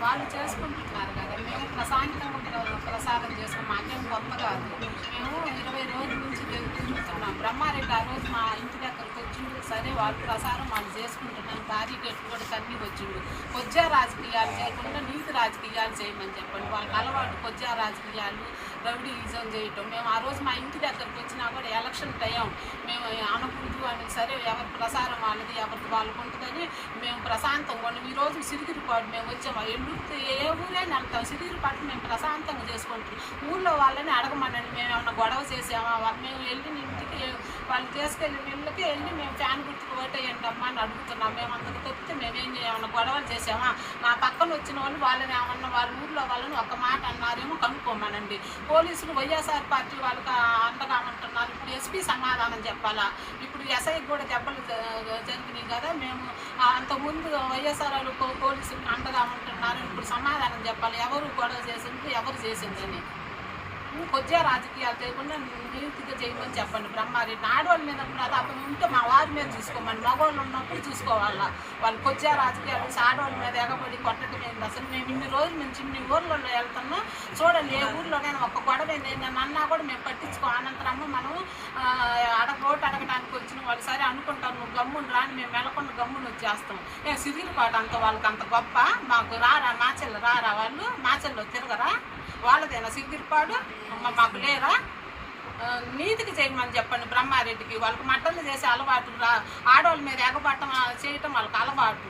వాళ్ళు చేసుకుంటున్నారు కదా. మేము ప్రశాంతంగా ప్ర- ప్రసాదం చేసుకున్నాం మాకేం కొత్త కాదు. మేము ఇరవై రోజుల నుంచి తిరుగు- తిరుగుతున్నాం. బ్రహ్మారెడ్డి ఆ రోజు మా ఇంటి దగ్గరకు వచ్చిండు. సరే వాళ్ళు ప్రసారం వాళ్ళు చేసుకుంటున్నాం. భారీ గట్టు కూడా తన్ని వచ్చిండు. కొజ్జా రాజకీయాలు చేయకుండా నీతి రాజకీయాలు చేయమని చెప్పండి. వాళ్ళకి అలవాటు కొజ్జా రాజకీయాలు రౌడీయిజం చేయటం. మేము ఆ రోజు మా ఇంటి దగ్గరకు వచ్చినా కూడా ఎలక్షన్ టైం సరే ఎవరి ప్రసారం వాళ్ళది ఎవరికి వాళ్ళకు ఉంటుందని మేము ప్రశాంతంగా ఉన్నాం. ఈ సిరిగిరిపాటు మేము వచ్చాము ఎల్లుడితే ఏ ఊరైనా వెళ్తాం సిరిగిరిపాటు మేము ప్రశాంతంగా చేసుకుంటాం. ఊళ్ళో వాళ్ళని అడగమనండి. మేము ఏమన్నా గొడవ చేసామా? మేము వెళ్ళిన ఇంటికి వాళ్ళు తీసుకెళ్ళిన ఇళ్ళకి వెళ్ళి మేము ఫ్యాన్ గుర్తుకు ఓటేయండి అమ్మా అని అడుగుతున్నాం. మేము అంతకు తప్పితే మేము ఏమన్నా గొడవలు చేసామా నా పక్కన వచ్చిన వాళ్ళు వాళ్ళని ఏమన్నా వాళ్ళ ఊళ్ళో వాళ్ళని ఒక మాట అన్నారేమో కనుక్కోమనండి. పోలీసులు వైఎస్ఆర్ పార్టీ వాళ్ళకి అండగామంటున్నారు ఇప్పుడు ఎస్పీ సమాధానం చెప్పాలా? ఇప్పుడు ఎస్ఐ కూడా దెబ్బలు జరిగినాయి కదా మేము అంతకుముందు వైఎస్ఆర్ వాళ్ళు పోలీసులకు అండగా ఉంటున్నారు. ఇప్పుడు సమాధానం చెప్పాలి. ఎవరు గొడవ చేసింది ఎవరు చేసిందని కొద్దిగా రాజకీయాలు చేయకుండా నీతిగా చేయమని చెప్పండి బ్రహ్మారెడ్డి. ఆడవాళ్ళ మీద ప్రతాపం ఉంటే మా వారి మీద చూసుకోమని మగవాళ్ళు ఉన్నప్పుడు చూసుకోవాలా? వాళ్ళు కొద్దిగా రాజకీయాలు ఆడవాళ్ళ మీద ఎగబడి కొట్టడం ఏంటి అసలు? మేము ఇన్ని రోజుల నుంచి ఇన్ని ఊర్లలో వెళ్తున్నా చూడండి ఏ ఊర్లోనైనా ఒక గొడవ నేను అన్నా కూడా మేము పట్టించుకో అనంతరము మనం అడగ ఓటు అడగడానికి వచ్చిన వాళ్ళు సరే అనుకుంటాం నువ్వు గమ్మును రాని మేము వెళ్ళకుండా గమ్మును వచ్చేస్తాం. ఏ సిరిగిరిపాటు అంత వాళ్ళకి అంత గొప్ప? మాకు రారా మాచెల్లు రారా వాళ్ళు? మాచెల్లో తిరగరా? వాళ్ళదేనా? సిగ్గిరిపాడు అమ్మ మాకు లేరా? నీతికి చేయమని చెప్పండి బ్రహ్మారెడ్డికి. వాళ్ళకి మట్టలు చేసే అలవాటు రా. ఆడవాళ్ళ మీద ఎగబట్టం చేయటం వాళ్ళకి అలవాటు.